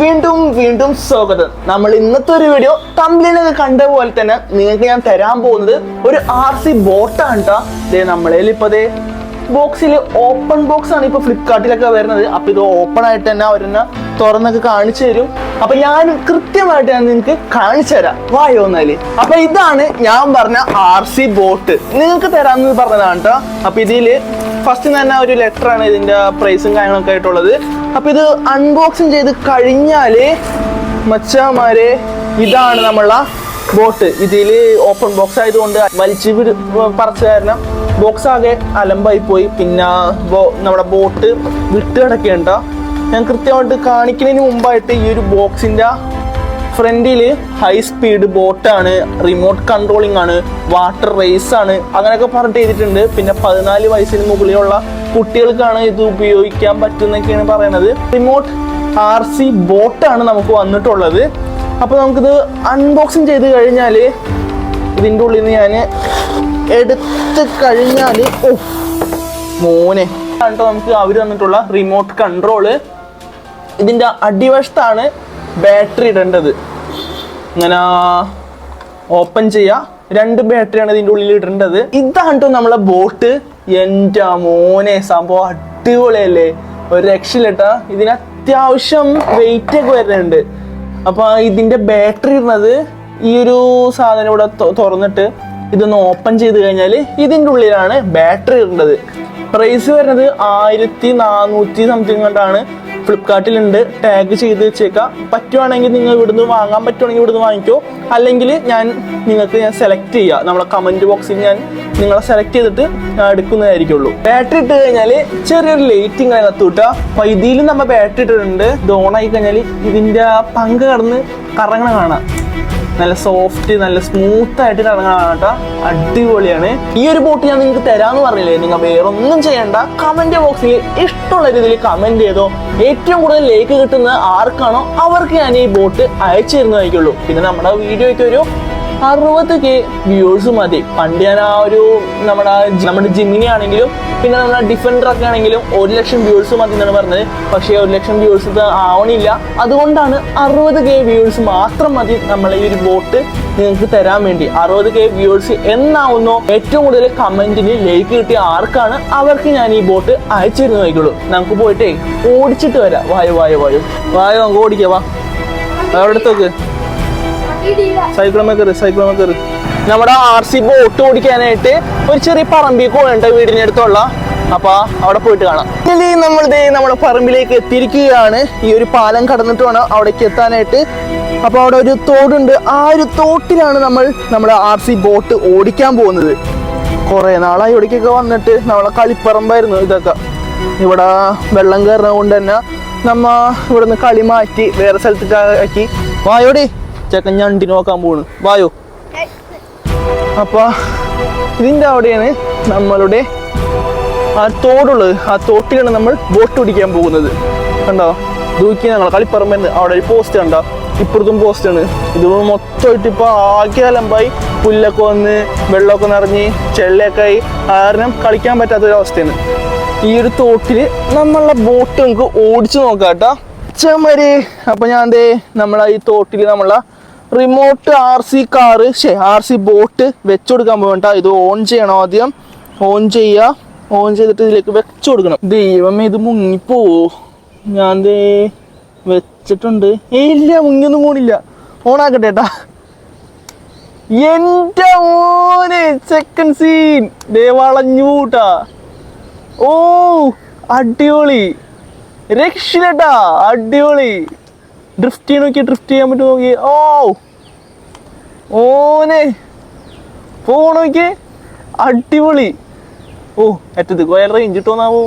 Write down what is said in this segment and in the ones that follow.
വീണ്ടും വീണ്ടും സ്വാഗതം. നമ്മൾ ഇന്നത്തെ ഒരു വീഡിയോ തമ്പിലൊക്കെ കണ്ട പോലെ തന്നെ നിങ്ങൾക്ക് ഞാൻ തരാൻ പോകുന്നത് ഒരു ആർ സി ബോട്ടാണ് കേട്ടോ ദേ ഇപ്പൊ ദേ ബോക്സിൽ ഓപ്പൺ ബോക്സ് ആണ് ഇപ്പൊ ഫ്ലിപ്കാർട്ടിലൊക്കെ വരുന്നത്. അപ്പൊ ഇത് ഓപ്പൺ ആയിട്ട് തന്നെ വരുന്ന തുറന്നൊക്കെ കാണിച്ചു തരും. അപ്പൊ ഞാൻ കൃത്യമായിട്ട് ഞാൻ നിങ്ങൾക്ക് കാണിച്ചു തരാം. വായോ എന്നാൽ അപ്പൊ ഇതാണ് ഞാൻ പറഞ്ഞ ആർ സി ബോട്ട് നിങ്ങൾക്ക് തരാമെന്ന് പറഞ്ഞതാണ് കേട്ടോ അപ്പൊ ഇതിൽ ഫസ്റ്റ് തന്നെ ഒരു ലെറ്റർ ആണ് ഇതിന്റെ പ്രൈസും കാര്യങ്ങളൊക്കെ ആയിട്ടുള്ളത്. അപ്പൊ ഇത് അൺബോക്സിങ് ചെയ്ത് കഴിഞ്ഞാൽ മച്ചാമാരെ ഇതാണ് നമ്മളെ ബോട്ട് ഇതിൽ ഓപ്പൺ ബോക്സ് ആയതുകൊണ്ട് വലിച്ചു പറിച്ച കാരണം ബോക്സ് ആകെ അലമ്പായി പോയി. പിന്നെ നമ്മുടെ ബോട്ട് വിട്ട് കിടക്കേണ്ട ഞാൻ കൃത്യമായിട്ട് കാണിക്കുന്നതിന് മുമ്പായിട്ട് ഈ ഒരു ബോക്സിന്റെ ഫ്രണ്ടിൽ ഹൈ സ്പീഡ് ബോട്ടാണ് റിമോട്ട് കൺട്രോളിംഗ് ആണ്. വാട്ടർ റേസ് ആണ്. അങ്ങനെയൊക്കെ പറഞ്ഞിട്ട് ചെയ്തിട്ടുണ്ട്. പിന്നെ പതിനാല് വയസ്സിന് മുകളിലുള്ള കുട്ടികൾക്കാണ് ഇത് ഉപയോഗിക്കാൻ പറ്റുന്നൊക്കെയാണ് പറയുന്നത്. റിമോട്ട് ആർ സി ബോട്ടാണ് നമുക്ക് വന്നിട്ടുള്ളത്. അപ്പോൾ നമുക്കിത് അൺബോക്സിങ് ചെയ്ത് കഴിഞ്ഞാൽ ഇതിന്റെ ഉള്ളിൽ നിന്ന് ഞാൻ എടുത്ത് കഴിഞ്ഞാൽ ഓ മോനെ. കണ്ടോ നമുക്ക് അവർ തന്നിട്ടുള്ള റിമോട്ട് കൺട്രോൾ ഇതിന്റെ അടിവശത്താണ് ബാറ്ററി ഇടേണ്ടത്. ഇങ്ങനെ ഓപ്പൺ ചെയ്യുക രണ്ട് ബാറ്ററിയാണ് ഇതിന്റെ ഉള്ളിൽ ഇടേണ്ടത്. ഇതാണ് നമ്മളെ ബോട്ട് എന്റെ മോനെ സംഭവം അടിപൊളിയല്ലേ? ഒരു രക്ഷയിലിട്ട ഇതിന് അത്യാവശ്യം വെയിറ്റ് ഒക്കെ വരുന്നുണ്ട്. അപ്പോൾ ഇതിന്റെ ബാറ്ററി ഇടുന്നത് ഈ ഒരു സാധനം ഇവിടെ തുറന്നിട്ട് ഇതൊന്ന് ഓപ്പൺ ചെയ്ത് കഴിഞ്ഞാൽ ഇതിന്റെ ഉള്ളിലാണ് ബാറ്ററി ഇടേണ്ടത്. പ്രൈസ് വരുന്നത് ആയിരത്തി നാനൂറ്റി സംതിങ് കൊണ്ടാണ്. ഫ്ലിപ്കാർട്ടിലുണ്ട് ടാഗ് ചെയ്ത് വെച്ചേക്കാം. പറ്റുവാണെങ്കിൽ നിങ്ങൾ ഇവിടുന്ന് വാങ്ങാൻ പറ്റുവാണെങ്കിൽ ഇവിടുന്ന് വാങ്ങിക്കോ. അല്ലെങ്കിൽ ഞാൻ നിങ്ങൾക്ക് ഞാൻ സെലക്ട് ചെയ്യുക നമ്മളെ കമന്റ് ബോക്സിൽ ഞാൻ നിങ്ങളെ സെലക്ട് ചെയ്തിട്ട് എടുക്കുന്നതായിരിക്കുള്ളൂ. ബാറ്ററി ഇട്ട് കഴിഞ്ഞാൽ ചെറിയൊരു ലൈറ്റിങ് അതിനകത്ത് കിട്ടുക ഇതിൽ നമ്മൾ ബാറ്ററി ഇട്ടിട്ടുണ്ട്. ആയി കഴിഞ്ഞാൽ ഇതിന്റെ പങ്ക് കടന്ന് കറങ്ങണ കാണാം. നല്ല സോഫ്റ്റ് നല്ല സ്മൂത്ത് ആയിട്ട് കിടങ്ങാണ് കേട്ടോ. അടിപൊളിയാണ്. ഈ ഒരു ബോട്ട് ഞാൻ നിങ്ങൾക്ക് തരാന്ന് പറഞ്ഞില്ലേ? നിങ്ങൾ വേറെ ഒന്നും ചെയ്യണ്ട കമന്റ് ബോക്സിൽ ഇഷ്ടമുള്ള രീതിയിൽ കമന്റ് ചെയ്തോ. ഏറ്റവും കൂടുതൽ ലേക്ക് കിട്ടുന്ന ആർക്കാണോ അവർക്ക് ഞാൻ ഈ ബോട്ട് അയച്ചു തരുന്നതായിരിക്കുള്ളൂ. പിന്നെ നമ്മുടെ വീഡിയോയ്ക്ക് ഒരു അറുപത് കെ വ്യൂസ് മതി. പണ്ട് ഞാൻ ആ ഒരു നമ്മുടെ നമ്മുടെ ജിമ്മിനി ആണെങ്കിലും പിന്നെ നമ്മുടെ ഡിഫൻഡർ ഒക്കെ ആണെങ്കിലും ഒരു ലക്ഷം വ്യൂസ് മതി എന്നാണ് പറഞ്ഞത്. പക്ഷേ ഒരു ലക്ഷം ഇത് ആവണില്ല. അതുകൊണ്ടാണ് അറുപത് കെ വ്യൂസ് മാത്രം മതി നമ്മൾ ഈ ഒരു ബോട്ട് നിങ്ങൾക്ക് തരാൻ വേണ്ടി. അറുപത് കെ വ്യൂസ് എന്നാവുന്നോ. ഏറ്റവും കൂടുതൽ കമന്റിന് ലൈക്ക് കിട്ടിയ ആർക്കാണ് അവർക്ക് ഞാൻ ഈ ബോട്ട് അയച്ചു തരുന്നതായിരിക്കുള്ളൂ നമുക്ക് പോയിട്ടേ ഓടിച്ചിട്ട് വരാം. വായു വായു വായു. വായു നമുക്ക് ഓടിക്കാം വാ. അവിടത്തേക്ക് സൈക്കിൾ കയറി സൈക്കിൾ കയറി നമ്മുടെ ആർ സി ബോട്ട് ഓടിക്കാനായിട്ട് ഒരു ചെറിയ പറമ്പിൽ പോകണ്ട വീടിന്റെ അടുത്തുള്ള അപ്പൊ അവിടെ പോയിട്ട് കാണാം. ഇനി നമ്മൾ നമ്മുടെ പറമ്പിലേക്ക് എത്തിയിരിക്കുകയാണ്. ഈ ഒരു പാലം കടന്നിട്ട് വേണം അവിടേക്ക് എത്താനായിട്ട്. അപ്പൊ അവിടെ ഒരു തോടുണ്ട്. ആ ഒരു തോട്ടിലാണ് നമ്മൾ നമ്മുടെ ആർ സി ബോട്ട് ഓടിക്കാൻ പോകുന്നത്. കുറെ നാളായി ഇവിടേക്കൊക്കെ വന്നിട്ട് നമ്മളെ കളിപ്പറമ്പായിരുന്നു ഇതൊക്കെ. ഇവിടെ വെള്ളം കയറുന്നത് കൊണ്ട് തന്നെ നമ്മ ഇവിടുന്ന് കളി മാറ്റി വേറെ സ്ഥലത്തേക്ക് ആക്കി. വായോടി ചെക്കൻ ഞണ്ടി നോക്കാൻ പോണു. വായോ. അപ്പൊ ഇതിന്റെ അവിടെയാണ് നമ്മളുടെ ആ തോടുള്ളത്. ആ തോട്ടിലാണ് നമ്മൾ ബോട്ട് ഓടിക്കാൻ പോകുന്നത്. കണ്ടോ? ദൂക്കി ഞങ്ങൾ കളിപ്പറമ്പെന്ന് അവിടെ ഒരു പോസ്റ്റ് കണ്ടോ? ഇപ്പുറത്തും പോസ്റ്റ് ആണ്. ഇത് മൊത്തമായിട്ട് ഇപ്പൊ ആകെ അലമ്പായി. പുല്ലൊക്കെ വന്ന് വെള്ളമൊക്കെ നിറഞ്ഞ് ചെള്ളയൊക്കെ ആയി. കാരണം കളിക്കാൻ പറ്റാത്തൊരവസ്ഥയാണ്. ഈ ഒരു തോട്ടിൽ നമ്മളെ ബോട്ട് നമുക്ക് ഓടിച്ചു നോക്കാം കേട്ടോ. ചെമ്മര്. അപ്പൊ ഞാൻ ദേ നമ്മളെ ഈ തോട്ടിൽ നമ്മളെ remote R C car R C boat വെച്ചു കൊടുക്കാൻ പോകണ്ട ഇത് ഓൺ ചെയ്യണം ആദ്യം. ഓൺ ചെയ്യുക ഓൺ ചെയ്തിട്ട് ഇതിലേക്ക് വെച്ചു കൊടുക്കണം ദൈവമേ ഇത് മുങ്ങിപ്പോവോ ഞാൻ ദേ വെച്ചിട്ടുണ്ട്. ഏ ഇല്ല മുങ്ങിയൊന്നും പോണില്ല. ഓൺ ആക്കട്ടെ ഏട്ടാ മോനെ സെക്കൻഡ് സീൻ ദേ വളഞ്ഞു കൂട്ടാ ഓ അടിപൊളി. രക്ഷിലട്ടാ അടിപൊളി. ഡ്രിഫ്റ്റ് ചെയ്യാൻ നോക്കി ഡ്രിഫ്റ്റ് ചെയ്യാൻ പറ്റും നോക്കി ഓ! ഓനെ! പോണ നോക്കി അടിപൊളി! ഓ അറ്റത്ത് കോയൽ റേഞ്ച് കിട്ടുമെന്നാവോ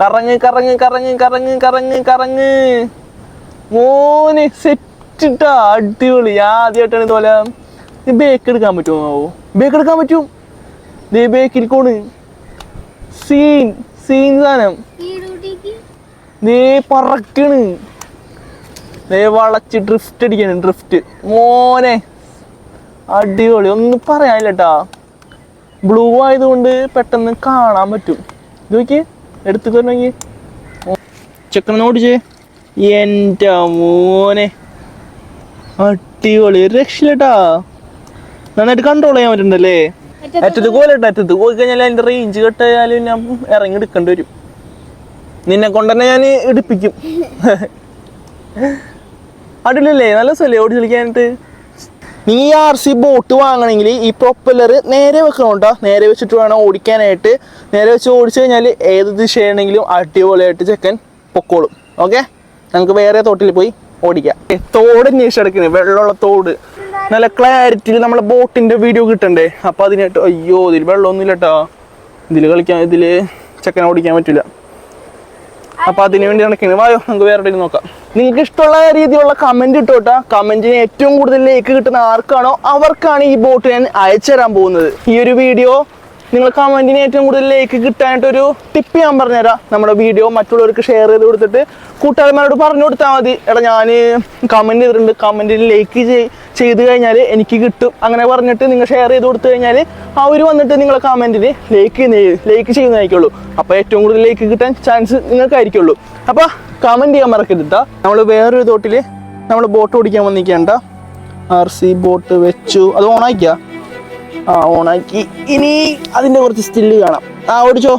കറങ്ങ് കറങ്ങ് കറങ്ങ് കറങ്ങ് കറങ്ങ് കറങ്ങ്. മോനെ സെറ്റിട്ടാ അടിപൊളി. ആദ്യമായിട്ടാണ് ഇതുപോലെ ബേക്ക് എടുക്കാൻ പറ്റുമോ ബേക്ക് എടുക്കാൻ പറ്റും. നീ ബേക്കിൽ കോണ് സീൻ സീൻ സാധനം. ദേ പറക്കണ്. വളച്ച് ഡ്രിഫ്റ്റ് അടിക്കാണ് ഡ്രിഫ്റ്റ് മോനെ അടിപൊളി. ഒന്നും പറയാനില്ലട്ടാ. ബ്ലൂ ആയതുകൊണ്ട് പെട്ടെന്ന് കാണാൻ പറ്റും. ഇത് നോക്കി എടുത്തു നോക്കി. ചെക്കനെ ഓടിച്ചേ. എന്റെ മോനെ. അടിപൊളി. രക്ഷയില്ലട്ടാ. നന്നായിട്ട് കൺട്രോൾ ചെയ്യാൻ പറ്റുന്നുണ്ടല്ലേ അറ്റത്ത് കോലട്ടെ അറ്റത്ത്. പോയി കഴിഞ്ഞാൽ അതിന്റെ റേഞ്ച് കെട്ടായാലും ഞാൻ ഇറങ്ങി എടുക്കേണ്ടി വരും. നിന്നെ കൊണ്ടുതന്നെ ഞാൻ ഇടിപ്പിക്കും. അടിപൊളിയല്ലേ നല്ല സ്ഥലേ ഓടി കളിക്കാനായിട്ട്? നീ ആർ സി ബോട്ട് വാങ്ങണമെങ്കിൽ ഈ പ്രൊപ്പല്ലർ നേരെ വെക്കണോട്ടാ നേരെ വെച്ചിട്ട് വേണം ഓടിക്കാനായിട്ട്. നേരെ വെച്ച് ഓടിച്ചു കഴിഞ്ഞാൽ ഏത് ദിശയാണെങ്കിലും അടിപൊളിയായിട്ട് ചെക്കൻ പൊക്കോളും. ഓക്കെ? നമുക്ക് വേറെ തോട്ടിൽ പോയി ഓടിക്കാം. തോട് അന്വേഷിച്ച് കിടക്കുന്നത് വെള്ളമുള്ള തോട്. നല്ല ക്ലാരിറ്റിയിൽ നമ്മളെ ബോട്ടിന്റെ വീഡിയോ കിട്ടണ്ടേ? അപ്പോൾ അതിനായിട്ട് അയ്യോ ഇതിൽ വെള്ളമൊന്നുമില്ല കേട്ടോ ഇതിൽ കളിക്കാൻ ഇതിൽ ചെക്കൻ ഓടിക്കാൻ പറ്റില്ല അപ്പൊ അതിനു വേണ്ടി നടക്കുന്നത് വായോ നമുക്ക് വേറെ നോക്കാം. നിങ്ങൾക്ക് ഇഷ്ടമുള്ള രീതിയിലുള്ള കമന്റ് ഇട്ടോട്ടാ കമന്റിന് ഏറ്റവും കൂടുതൽ ലൈക്ക് കിട്ടുന്ന ആർക്കാണോ അവർക്കാണ് ഈ ബോട്ട് ഞാൻ അയച്ചു തരാൻ പോകുന്നത്. ഈ ഒരു വീഡിയോ നിങ്ങൾ കമന്റിന് ഏറ്റവും കൂടുതൽ ലൈക്ക് കിട്ടാനായിട്ട് ഒരു ടിപ്പ് ഞാൻ പറഞ്ഞുതരാം. നമ്മുടെ വീഡിയോ മറ്റുള്ളവർക്ക് ഷെയർ ചെയ്ത് കൊടുത്തിട്ട് കൂട്ടുകാരന്മാരോട് പറഞ്ഞു കൊടുത്താൽ മതി. എടാ ഞാൻ കമന്റ് ചെയ്തിട്ടുണ്ട്. ലൈക്ക് ലേക്ക് ചെയ്ത് കഴിഞ്ഞാൽ എനിക്ക് കിട്ടും അങ്ങനെ പറഞ്ഞിട്ട് നിങ്ങൾ ഷെയർ ചെയ്ത് കൊടുത്തു കഴിഞ്ഞാൽ അവർ വന്നിട്ട് നിങ്ങളെ കമന്റിൽ ലൈക്ക് ലൈക്ക് ചെയ്യുന്നതായിരിക്കുള്ളൂ അപ്പോൾ ഏറ്റവും കൂടുതൽ ലൈക്ക് കിട്ടാൻ ചാൻസ് നിങ്ങൾക്കായിരിക്കുള്ളൂ അപ്പോൾ കമന്റ് ചെയ്യാൻ മറക്കരുത് നമ്മൾ വേറൊരു തോട്ടിൽ നമ്മൾ ബോട്ട് ഓടിക്കാൻ വന്നിരിക്കേണ്ട ആർ സി ബോട്ട് വെച്ചു അത് ഓണാക്കിയാ ആ ഓണാക്കി ഇനി അതിന്റെ കുറച്ച് സ്റ്റില്ല് കാണാം ആ ഓടിച്ചോ.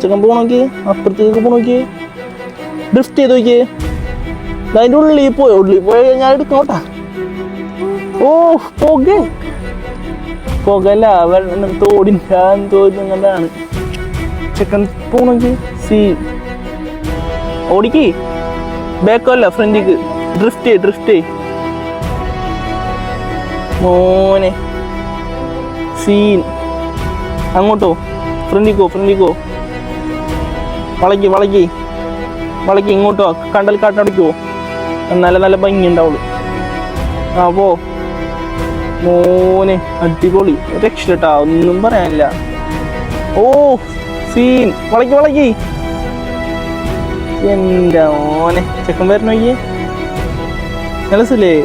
ചെക്കൻ പോണോക്കി അപ്പുറത്തേക്ക് പോണോക്കി ഡ്രിഫ്റ്റ് ചെയ്ത് നോക്കിയേ ദാ അതിന്റെ ഉള്ളിൽ പോയി ഉള്ളിൽ പോയി ഞാൻ എടുക്കോട്ടാ. ഓ പുക. പുകല വെള്ളം തോടിന്റെ തോന്നുന്നതാണ് ചെക്കൻ പോണെങ്കിൽ സി. ഓടിക്ക്. ബേക്കല്ല ഫ്രണ്ടിക്ക് ഡ്രിഫ്റ്റ് ഡ്രിഫ്റ്റ് മോനെ. സീൻ അങ്ങോട്ടോ? ഫ്രണ്ടിക്കോ ഫ്രണ്ടിക്കോ വളക്കി വളക്കി. വളക്കി ഇങ്ങോട്ടോ. കണ്ടൽ കാട്ടടിക്കോ നല്ല നല്ല ഭംഗി ഉണ്ടാവുള്ളൂ അപ്പോ മോനെ അടിപൊളി. രക്ഷട്ടാ ഒന്നും പറയാനില്ല. ഓ സീൻ. വളക്കി വളക്കി. എന്റെ മോനെ ചെക്കൻ വരണോയ്യേ മനസ്സിലേ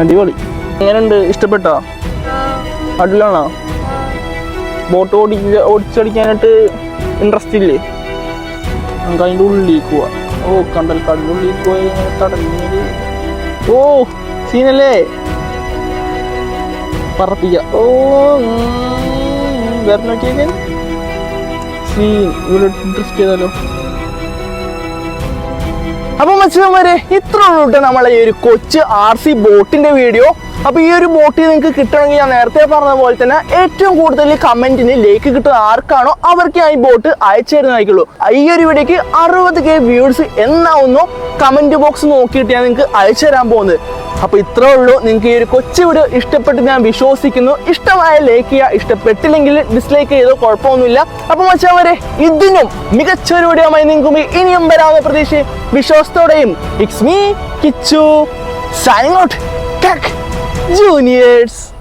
അടിപൊളി. എങ്ങനെയുണ്ട്? ഇഷ്ടപ്പെട്ടോ? അടിലാണോ ബോട്ട് ഓടി ഓടിച്ചടിക്കാനായിട്ട് ഇൻട്രസ്റ്റ് ഇല്ലേ? നമുക്ക് അതിന്റെ ഉള്ളിലേക്ക് പോവാം. ഓ കണ്ടൽ കടലുള്ളിൽ പോയി തടഞ്ഞത് ഓ സീനല്ലേ? പറപ്പിക്ക. ഓ വേറെ സീൻ ഇവിടെ ഡ്രിഫ്റ്റ് ചെയ്താലോ? അപ്പൊ മത്സ്യന്മാരെ ഇത്ര ഉള്ളൂട്ട് നമ്മളെ ഈ ഒരു കൊച്ചു ആർ സി ബോട്ടിന്റെ വീഡിയോ. അപ്പൊ ഈ ഒരു ബോട്ടിൽ നിങ്ങൾക്ക് കിട്ടണമെങ്കിൽ ഞാൻ നേരത്തെ പറഞ്ഞ പോലെ തന്നെ ഏറ്റവും കൂടുതൽ കമന്റിന് ലൈക്ക് കിട്ടുന്ന ആർക്കാണോ അവർക്ക് ഈ ബോട്ട് അയച്ചു തരുന്നതായിരിക്കുള്ളൂ. ഈ ഒരു വീഡിയോക്ക് അറുപത് കെ വ്യൂസ് എന്നാവുന്നു. കമന്റ് ബോക്സ് നോക്കിയിട്ട് ഞാൻ നിങ്ങൾക്ക് അയച്ചു തരാൻ പോകുന്നത്. അപ്പൊ ഇത്രേ ഉള്ളൂ. നിങ്ങൾക്ക് ഈ ഒരു കൊച്ചു വീഡിയോ ഇഷ്ടപ്പെട്ട് ഞാൻ വിശ്വസിക്കുന്നു. ഇഷ്ടമായ ലൈക്ക് ചെയ്യുക ഇഷ്ടപ്പെട്ടില്ലെങ്കിൽ ഡിസ്ലൈക്ക് ചെയ്തോ കുഴപ്പമൊന്നുമില്ല. അപ്പൊ മച്ചാവരെ ഇതിനും മികച്ച ഒരു വീഡിയോ ആയി നിങ്ങൾക്ക് ഇനിയും വരാവുന്ന പ്രതീക്ഷ വിശ്വാസത്തോടെയും. It's me Kichu signing out juniors.